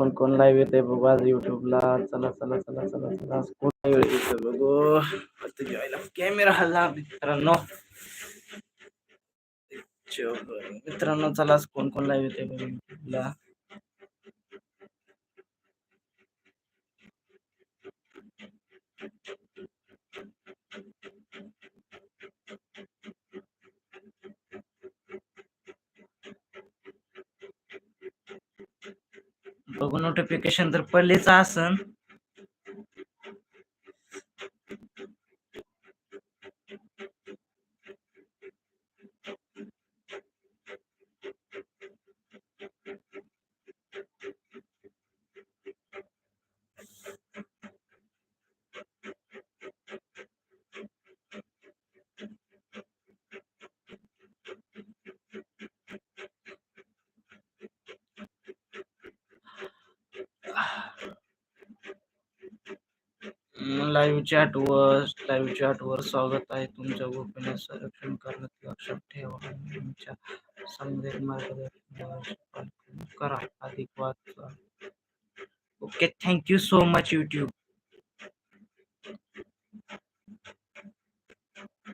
कोण कोण लाईव्ह येते बघू आज युट्यूबला चला चला चला चला चला. कोण लाईव्ह येत बघू. जेवायला कॅमेरा हल्ला मित्रांनो. मित्रांनो चला कोण कोण लाईव्ह येते बघू युट्यूबला बघू नोटिफिकेशन तर पडलेच असन लाईव्ह चॅटवर लाईव्ह चॅटवर स्वागत आहे तुमच्या गोपनीय संरक्षण करण्यात. लक्षात ठेवा तुमच्या मार्गदर्शन करा. अधिक वाचा okay thank you so much YouTube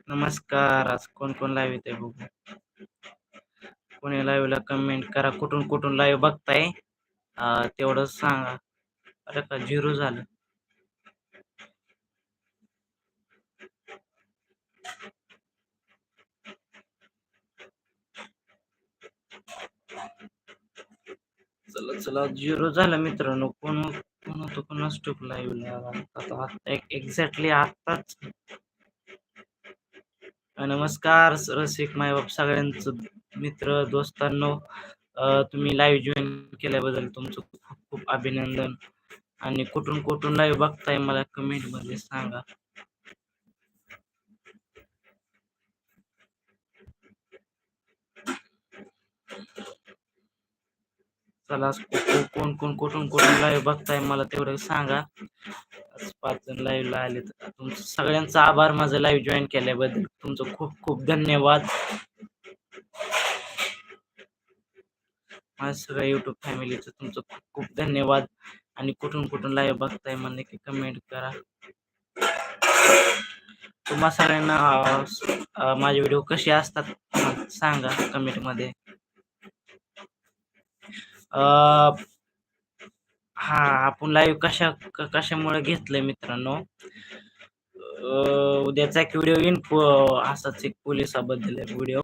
नमस्कार. आज कोण कोण लाईव्ह येते बघू. कोणी लाईव्हला कमेंट करा. कुठून कुठून लाईव्ह बघताय? तेवढंच सांगा. अरे का? झिरो झालं. चला चला. झिरो झाला मित्रांनो. कोण कोण होतो कोणाच स्टोक आता एक्झॅक्टली आत्ताच. नमस्कार रसिक मायबाप सगळ्यांचं मित्र दोस्तांनो. तुम्ही लाईव्ह जॉईन केल्याबद्दल तुमचं खूप खूप अभिनंदन. आणि कुठून कुठून लाईव्ह बघताय मला कमेंटमध्ये सांगा. चला कोण कोण कुठून कुठून लाईव्ह बघताय मला तेवढं सांगा. पाच जण लाईव्हला आले तर तुमचं सगळ्यांचा आभार माझं लाईव्ह जॉईन केल्याबद्दल. तुमचं खूप खूप धन्यवाद. माझ्या सगळ्या युट्यूब फॅमिलीचं तुमचं खूप खूप धन्यवाद. आणि कुठून कुठून लाईव्ह बघताय म्हणले की कमेंट करा. तुम्हा सगळ्यांना माझे व्हिडिओ कसे असतात सांगा कमेंटमध्ये. हा आपण लाईव्ह कशा कशामुळे घेतलंय मित्रांनो? उद्याचा एक व्हिडिओ येईन असाच एक पोलिसाबद्दल आहे व्हिडिओ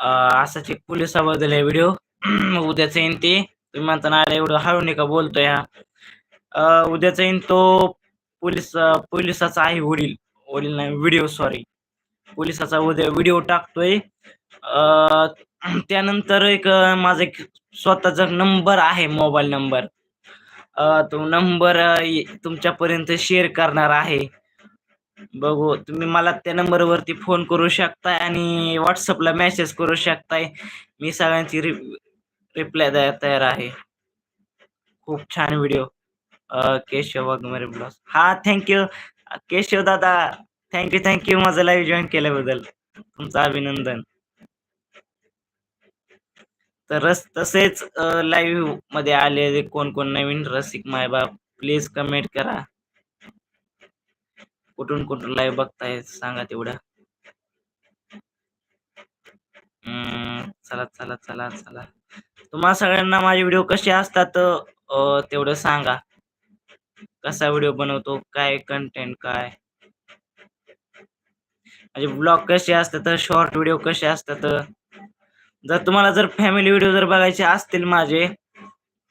असाच एक पोलिसाबद्दल आहे व्हिडिओ उद्याचा येईन ते तुम्ही म्हणता ना अरे एवढं हळू नाही का बोलतोय हा? अं, उद्याचा येईन तो पोलीस पोलिसाचा आहे वडील वडील नाही व्हिडिओ सॉरी पोलिसाचा उद्या व्हिडिओ टाकतोय. त्यानंतर एक माझा एक स्वतःचा नंबर आहे मोबाईल नंबर तो नंबर तुमच्यापर्यंत शेअर करणार आहे. बघू तुम्ही मला त्या नंबरवरती फोन करू शकताय आणि व्हॉट्सअपला मेसेज करू शकताय. मी सगळ्यांची रि रिप्लाय द्यायला तयार आहे. खूप छान व्हिडिओ केशव वाघमारे ब्लॉग हा थँक्यू केशव दादा थँक्यू थँक्यू माझं लाईव्ह जॉईन केल्याबद्दल. तुमचं अभिनंदन. तर रस तसेच लाईव्हमध्ये आलेले कोण कोण नवीन रसिक मायबाप प्लीज कमेंट करा. कुठून कुठून लाईव्ह बघताय सांगा तेवढं. हम्म, चला चला चला चला. तुम्हाला सगळ्यांना माझे व्हिडिओ कसे असतात तेवढं सांगा. कसा व्हिडिओ बनवतो काय कंटेंट काय? म्हणजे ब्लॉग कसे असतात शॉर्ट व्हिडिओ कसे असतात? जर तुम्हाला जर फॅमिली व्हिडिओ जर बघायचे असतील माझे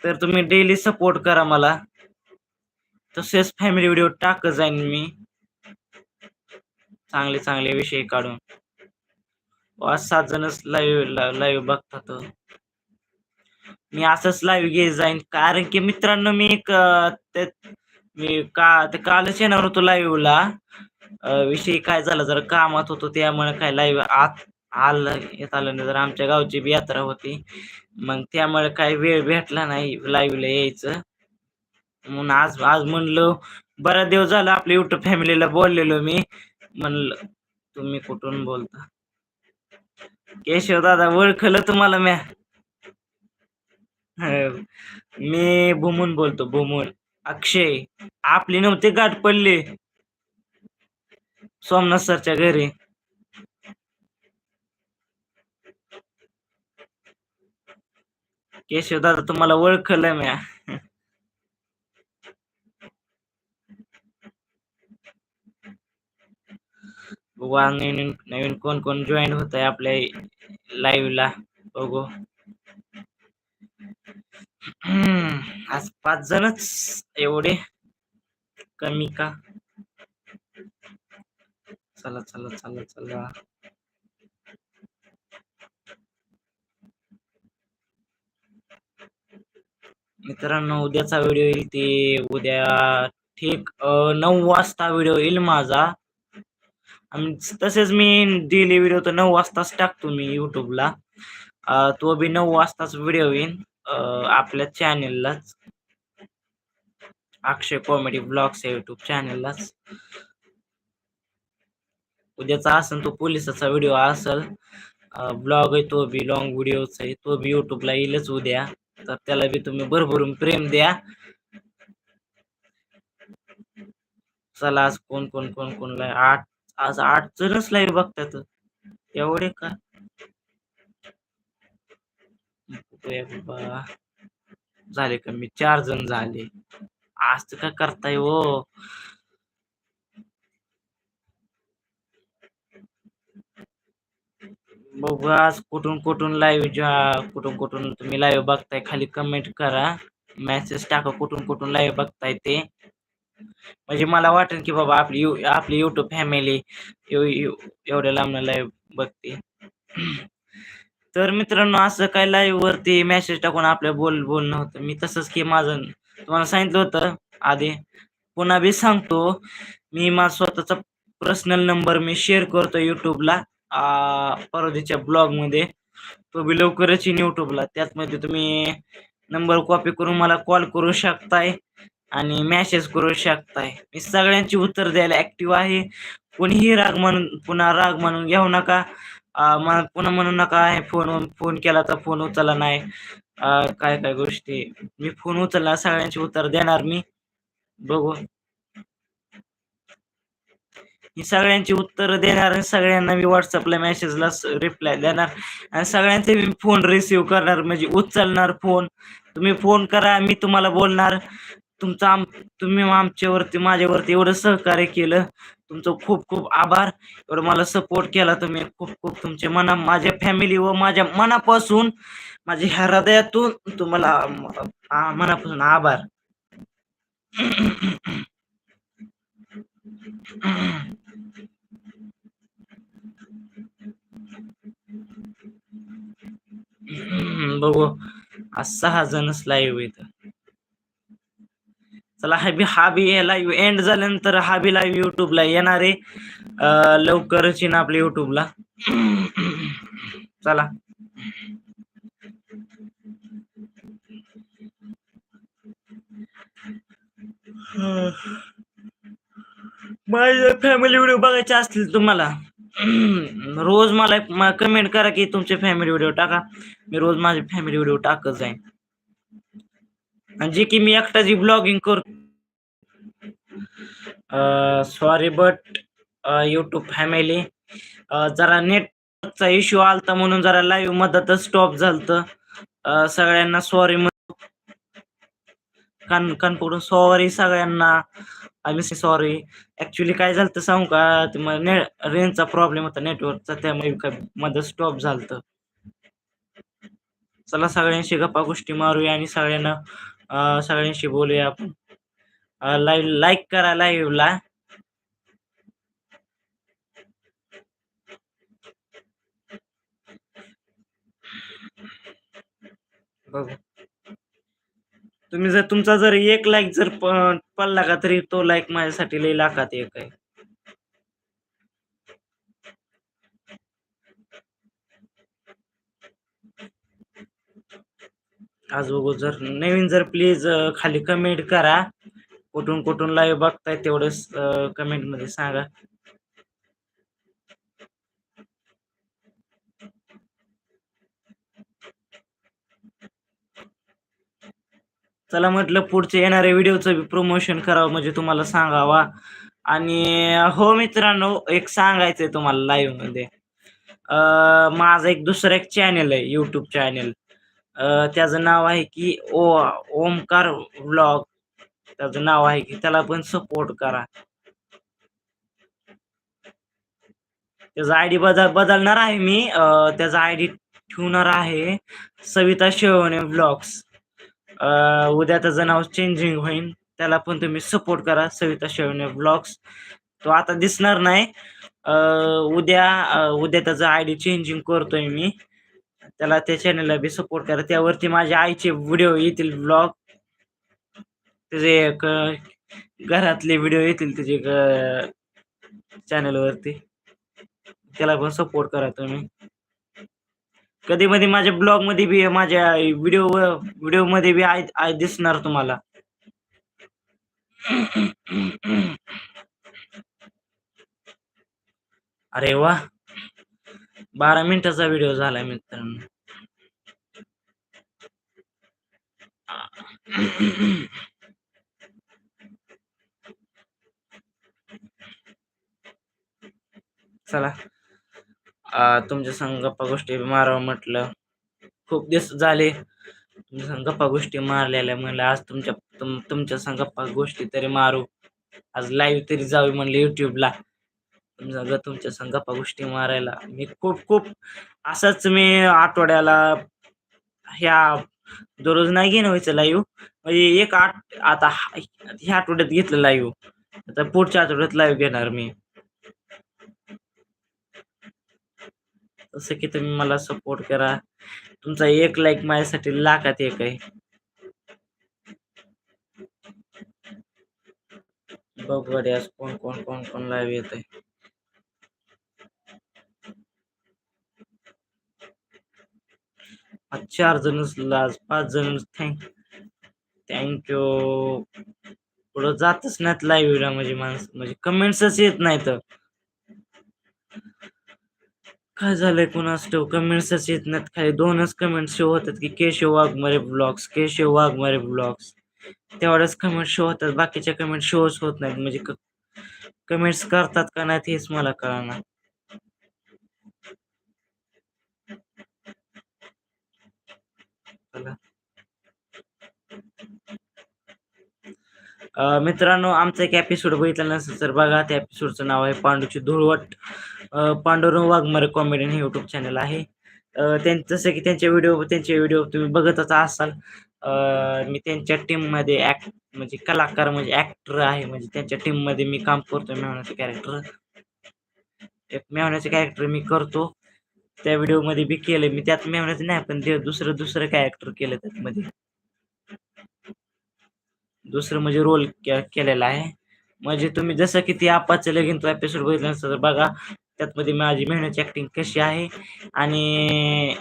तर तुम्ही डेली सपोर्ट करा मला. तसेच फॅमिली व्हिडिओ टाकत जाईन मी. चांगले चांगले विषय काढून. आज सात जणच लाईव्ह लाईव्ह बघतात. मी असंच लाईव्ह घेत जाईन. कारण की मित्रांनो मी एक मी का ते कालच येणार होतो लाईव्हला विषय काय झाला? जरा कामात होतो त्यामुळे काय लाईव्ह आत आलं येत आलं नाही. जर आमच्या गावची बी यात्रा होती मग त्यामुळे काही वेळ भेटला नाही लाईव्हला यायचं. म्हणून आज आज म्हणलं बरा दिवस झाला आपल्या युट्यूब फॅमिलीला बोललेलो मी. म्हणलं तुम्ही कुठून बोलता? केशव दादा ओळखलं तुम्हाला म्या? हो. मी भुमून बोलतो भुमून. अक्षय आपली नव्हते गाठ पडली. सोमनाथ सरच्या घरी. केशव दादा तुम्हाला ओळखलं म्या. बघू नवीन नवीन कोण कोण जॉईन होत आहे आपल्या लाईव्ह ला बघू. आज पाच जणच एवढे. कमी का? चला चला चला चला. मित्रांनो उद्याचा व्हिडिओ येईल ते उद्या ठीक नऊ वाजता व्हिडिओ येईल माझा. तसेच मी डेली व्हिडिओ तर नऊ वाजताच टाकतो मी युट्यूबला तो बी नऊ वाजताच व्हिडिओ येईल आपल्या चॅनेललाच अक्षय कॉमेडी ब्लॉग्स या युट्यूब चॅनेललाच उद्याचा असेल तो पोलिसाचा व्हिडिओ असेल. ब्लॉग आहे तो बी लॉंग व्हिडिओच आहे तो बी युट्यूबला येईलच उद्या. तर त्याला बी तुम्ही भरभरून प्रेम द्या. चला आज कोण कोण कोण कोण आठ आज आठ जणच लाईव्ह बघतात. एवढे का? झाले का मी चार जण झाले. आज तर काय करताय हो? बघू आज कुठून कुठून लाईव्ह कुठून कुठून तुम्ही लाईव्ह बघताय खाली कमेंट करा. मेसेज टाका कुठून कुठून लाईव्ह बघताय ते. म्हणजे मला वाटेल की बाबा आपली आपली युट्यूब फॅमिली एवढ्या लांब लाईव्ह बघते. तर मित्रांनो असं काय लाईव्ह वरती मेसेज टाकून आपल्या बोल बोलणं होतं. मी तसंच की माझं तुम्हाला सांगितलं होतं आधी. पुन्हा बी सांगतो. मी माझा स्वतःचा पर्सनल नंबर मी शेअर करतो युट्यूबला परदेच्या ब्लॉगमध्ये. तो बी लवकरच येईन युट्यूबला त्यातमध्ये तुम्ही नंबर कॉपी करून मला कॉल करू शकताय आणि मेसेज करू शकताय. मी सगळ्यांची उत्तर द्यायला ऍक्टिव्ह आहे. कोणीही राग म्हणून पुन्हा राग म्हणून घेऊ नका. मला पुन्हा म्हणू नका आहे फोन फोन केला तर फोन उचलला नाही. काय काय गोष्टी. मी फोन उचलला सगळ्यांची उत्तर देणार मी. बघू. ही सगळ्यांची उत्तरं देणार आणि सगळ्यांना मी व्हॉट्सअपला मेसेजला रिप्लाय देणार. आणि सगळ्यांचे मी फोन रिसिव्ह करणार म्हणजे उचलणार फोन तुम्ही फोन करा मी तुम्हाला बोलणार. तुमचं आम तुम्ही आमच्यावरती माझ्यावरती एवढं सहकार्य केलं. तुमचं खूप खूप आभार. एवढं मला सपोर्ट केला तुम्ही. खूप खूप तुमचे मना माझ्या फॅमिली व माझ्या मनापासून माझ्या ह्या हृदयातून तुम्हाला मनापासून आभार. बघू. आज सहा जणच लाईव्ह येत चला हा बी हा बी लाईव्ह एंड झाल्यानंतर हा बी लाईव्ह युट्यूबला येणार आहे. लवकरच येईन आपल्या युट्यूबला चला. माझे फॅमिली व्हिडिओ बघायचे असतील तुम्हाला रोज मला कमेंट करा की तुमचे फॅमिली व्हिडिओ टाका. मी रोज माझे फॅमिली व्हिडिओ टाकत जाईन. आणि जे की मी एकटा जी ब्लॉगिंग करतो सॉरी बट युट्यूब फॅमिली जरा नेटचा इश्यू आलता म्हणून जरा लाईव्ह मदतच स्टॉप झालत. सगळ्यांना सॉरी कान कान पकडून सॉरी सगळ्यांना. आय सॉरी ऍक्च्युली काय झालं सांगू का? रेंजचा प्रॉब्लेम होता नेटवर्कचा त्यामुळे मध्ये स्टॉप झालत. चला सगळ्यांशी गप्पा गोष्टी मारूया आणि सगळ्यांना सगळ्यांशी बोलूया आपण. लाईव्ह लाईक करा लाईव्हला बघू. तुम्ही जर तुमचा जर एक लाईक जर पडला का तरी तो लाईक माझ्यासाठी लई लाखात एक आहे. आज बघू जर नवीन जर प्लीज खाली कमेंट करा. कुठून कुठून लाईव्ह बघताय तेवढं कमेंटमध्ये सांगा. चला म्हटलं पुढचे येणाऱ्या व्हिडिओचं प्रमोशन करावं म्हणजे तुम्हाला सांगावा. आणि हो मित्रांनो एक सांगायचंय तुम्हाला लाईव्हमध्ये. माझा माझं एक दुसरं एक चॅनल आहे युट्यूब चॅनल त्याचं नाव आहे की ओ ओमकार व्लॉग. त्याचं नाव आहे की त्याला पण सपोर्ट करा. त्याचा आयडी बदल बदलणार आहे मी. त्याचा आयडी ठेवणार आहे सविता शेवणे ब्लॉग्स उद्या त्याचं नाव चेंजिंग होईल त्याला पण तुम्ही सपोर्ट करा सविता शेवणे ब्लॉग्स तो आता दिसणार नाही. उद्या उद्या त्याचं आयडी चेंजिंग करतोय मी. त्याला त्या चॅनलला बी सपोर्ट करा. त्यावरती माझ्या आईचे व्हिडिओ येतील ब्लॉग त्याचे घरातले व्हिडिओ येतील त्याचे चॅनलवरती त्याला पण सपोर्ट करा तुम्ही. कधी मध्ये माझ्या ब्लॉगमध्ये बी माझ्या व्हिडिओ व्हिडिओमध्ये बी आय दिसणार तुम्हाला. अरे वा. बारा मिनिटाचा व्हिडिओ झालाय मित्रांनो. चला. तुमच्या संग गप्पा गोष्टी मारावं म्हटलं. खूप दिवस झाले. तुमच्या संग गप्पा गोष्टी मारलेल्या म्हणलं आज तुमच्या तुम तुमच्या संग गप्पा गोष्टी तरी मारू. आज लाईव्ह तरी जाऊ म्हणलं युट्यूबला तुमच्या तुमच्या संघापा गोष्टी मारायला. मी खूप खूप असंच मी आठवड्याला ह्या दररोज नाही घेणं व्हायचं लाईव्ह म्हणजे एक आठ आता ह्या आठवड्यात घेतलं लाईव्ह आता पुढच्या आठवड्यात लाईव्ह घेणार मी. तसं की तुम्ही मला सपोर्ट करा. तुमचा एक लाईक माझ्यासाठी लाखात एक आहे. बघ गड्या, आज कोण कोण कोण कोण लाईव्ह येत आहे आज चार जण आज पाच जण थँक थँक्यू पुढं जातच नाहीत लाईव्हला म्हणजे माणसं. म्हणजे कमेंट्सच येत नाहीत. काय झालंय कुणास ठेव कमेंट्सच येत नाहीत. खाली दोनच कमेंट शो होतात की केशव वाघमारे ब्लॉग्स केशव वाघमारे ब्लॉग्स तेवढ्याच कमेंट शो होतात. बाकीच्या कमेंट शोच होत नाहीत. म्हणजे कमेंट्स करतात का नाहीत हेच मला कळणार चला अं, मित्रांनो आमचा एक एपिसोड बघितला नसेल तर बघा. त्या एपिसोडचं नाव आहे पांडूची धुळवट. पांडुरंग वाघमारे कॉमेडियन हे युट्यूब चॅनल आहे. त्यां जसं की त्यांचे व्हिडिओ त्यांचे व्हिडिओ तुम्ही बघतच असाल. मी त्यांच्या टीममध्ये ॲक्ट म्हणजे कलाकार म्हणजे ॲक्टर आहे. म्हणजे त्यांच्या टीममध्ये मी काम करतो मेहण्याचं कॅरेक्टर एक मेहण्याचं कॅरेक्टर मी करतो. त्या व्हिडिओमध्ये बी केलं मी त्यात मेहनत नाही पण ते दुसरं दुसरं कॅरेक्टर केलं त्यातमध्ये दुसरं म्हणजे रोल केलेला आहे. म्हणजे तुम्ही जसं की ती आपाचं लगीन तो एपिसोड बघितला नसता तर बघा त्यातमध्ये माझी मेहनतची ऍक्टिंग कशी आहे. आणि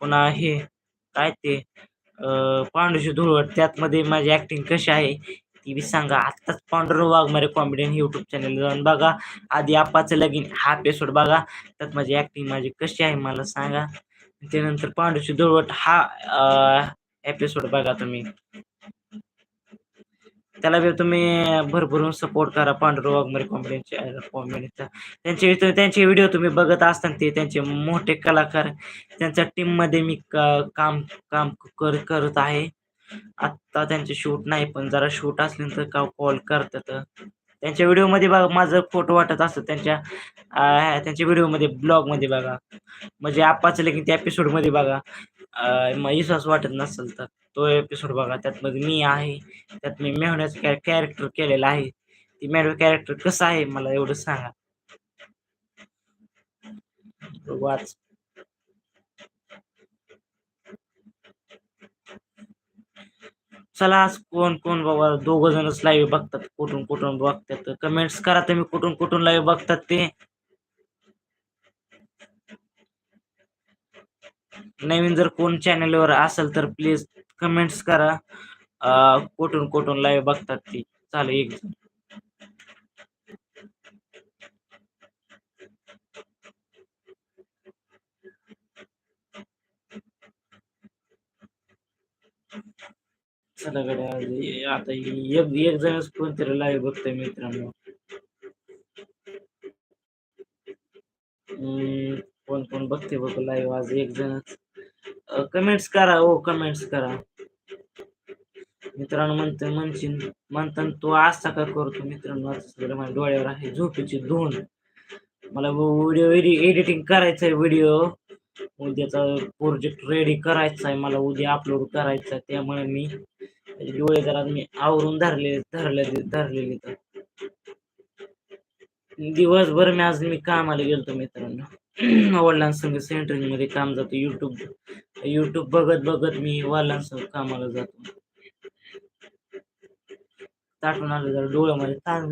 पुन्हा हे काय ते पांडुशी धुळवट त्यातमध्ये माझी ऍक्टिंग कशी आहे ती बी सांगा. आत्ताच Pandurang Waghmare comedian YouTube channel जाऊन बघा. आधी आपाचं लगीन हा एपिसोड बघा. त्यात माझी ॲक्टिंग माझी कशी आहे मला सांगा. त्यानंतर पांडूची दुळवट हा एपिसोड बघा तुम्ही. त्याला बी तुम्ही भरभरून सपोर्ट करा पांडुरंग वाघमारे कॉमेडीचे कॉमेडीचा त्यांचे त्यांचे व्हिडिओ तुम्ही बघत असताना ते त्यांचे मोठे कलाकार त्यांच्या टीममध्ये मी काम काम कर करत आहे. आत्ता त्यांचे शूट नाही पण जरा शूट असल्यानंतर का कॉल करतात. त्यांच्या व्हिडिओमध्ये बघा माझं फोटो वाटत असतं त्यांच्या त्यांच्या व्हिडिओमध्ये ब्लॉगमध्ये बघा. म्हणजे आपाचं लगीन त्या एपिसोडमध्ये बघा. मग विश्वास वाटत नसेल तर तो एपिसोड बघा. त्यातमध्ये मी आहे त्यात मी मेहण्याचं कॅ कॅरेक्टर केलेलं आहे. ती मेहनत कॅरेक्टर कसं आहे मला एवढं सांगा. वाच. चला आज कोण कोण बाबा? दोघ जणच लाईव्ह बघतात. कुठून कुठून बघतात कमेंट्स करा तुम्ही कुठून कुठून लाईव्ह बघतात ते. नवीन जर कोण चॅनलवर असेल तर प्लीज कमेंट्स करा. कुठून कुठून लाईव्ह बघतात ती. चालेल एक चला आता एक एक जणच कोणतरी लाईव्ह बघतोय मित्रांनो. कोण कोण बघते बघ लाईव्ह आज एक जणच कमेंट्स करा हो कमेंट्स करा. मित्रांनो म्हणते म्हणशील म्हणतात तो असा का करतो मित्रांनो? आता माझ्या डोळ्यावर आहे झोपेची धून. मला व्हिडिओ एडिटिंग करायचा आहे व्हिडिओ उद्याचा प्रोजेक्ट रेडी करायचा आहे मला उद्या अपलोड करायचा आहे त्यामुळे मी म्हणजे डोळे जरा मी आवरून धरले धरले धरलेले तर दिवसभर मी आज मी कामाला गेलतो मित्रांनो. वडिलांसंग सेंटरिंगमध्ये काम जातो युट्यूब युट्यूब बघत बघत मी वडिलांसंग कामाला जातो. ताटून आलं जरा डोळ्यामध्ये ताण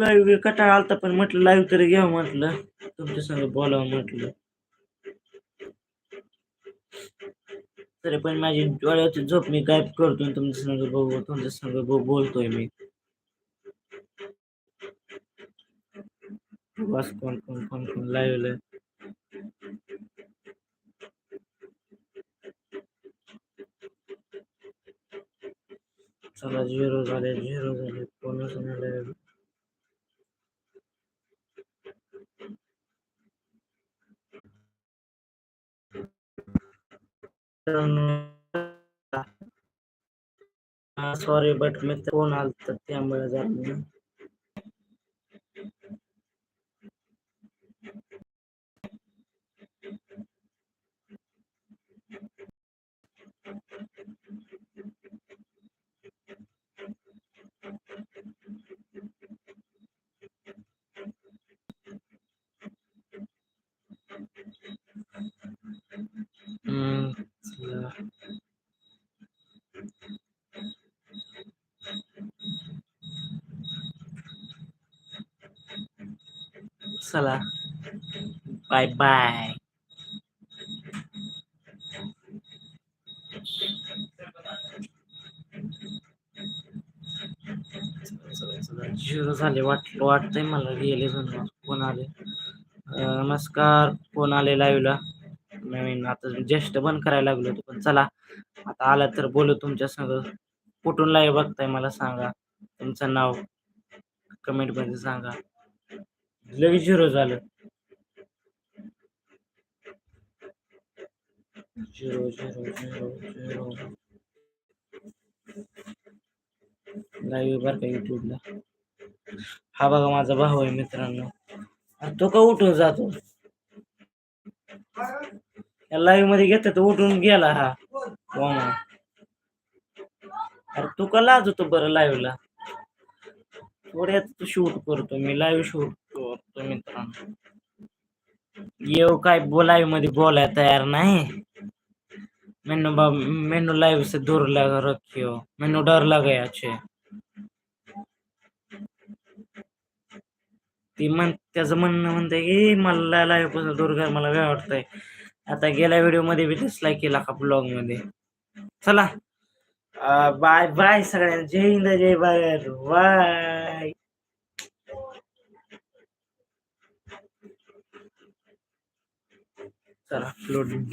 लाईव्ह कटाळा आलता पण म्हटलं लाईव्ह तरी घ्यावं म्हटलं. तुमच्या संग बोलावं म्हटलं. तरी पण माझी डोळ्याची झोप मी गायब करतो तुमच्या संग बघू तुमच्या संग बो- बोलतोय मी. बस कोण कोण कोण कोण लाईव्ह चला झिरो झाले झिरो झाले कोण नाही सॉरी बट मी फोन आलत त्यामुळे झालं नाही. हम्म, चला. चला. बाय बाय झिरो झाले वाट वाटतंय मला गेले जण कोण आले? नमस्कार. कोण आले लाईव्हला नवीन. आता ज्येष्ठ बंद करायला लागलो होतो पण चला. आता आला तर बोलू तुमच्या संग. कुठून लाईव्ह बघताय मला सांगा. तुमचं नाव कमेंटमध्ये सांगा. लगेच झिरो झालं. Zero zero zero zero. Live बरं का युट्यूबला हा बघा माझा भाऊ आहे मित्रांनो. तो का उठून जातो? या लाईव्हमध्ये घेतो तो उठून गेला हा. हो वामा. अरे तू का लाजतो बरं लाईव्हला थोड्यात शूट करतो मी लाईव्ह शूट करतो मित्रांनो. येऊ काय बोलायमध्ये बोलाय तयार नाही. मेनू बा मेनू लाइव से दूर लग रखियो. मेनू डर लगा अच्छे ती म्हण त्याचं म्हणणं म्हणतंय की मला लाईव्हपासून दूर कर मला वेळ वाटतंय. आता गेल्या व्हिडिओमध्ये बी दिसला केला का ब्लॉगमध्ये चला. बाय बाय सगळ्यांना. जय हिंद जय भारत. बाय चला लोडिंग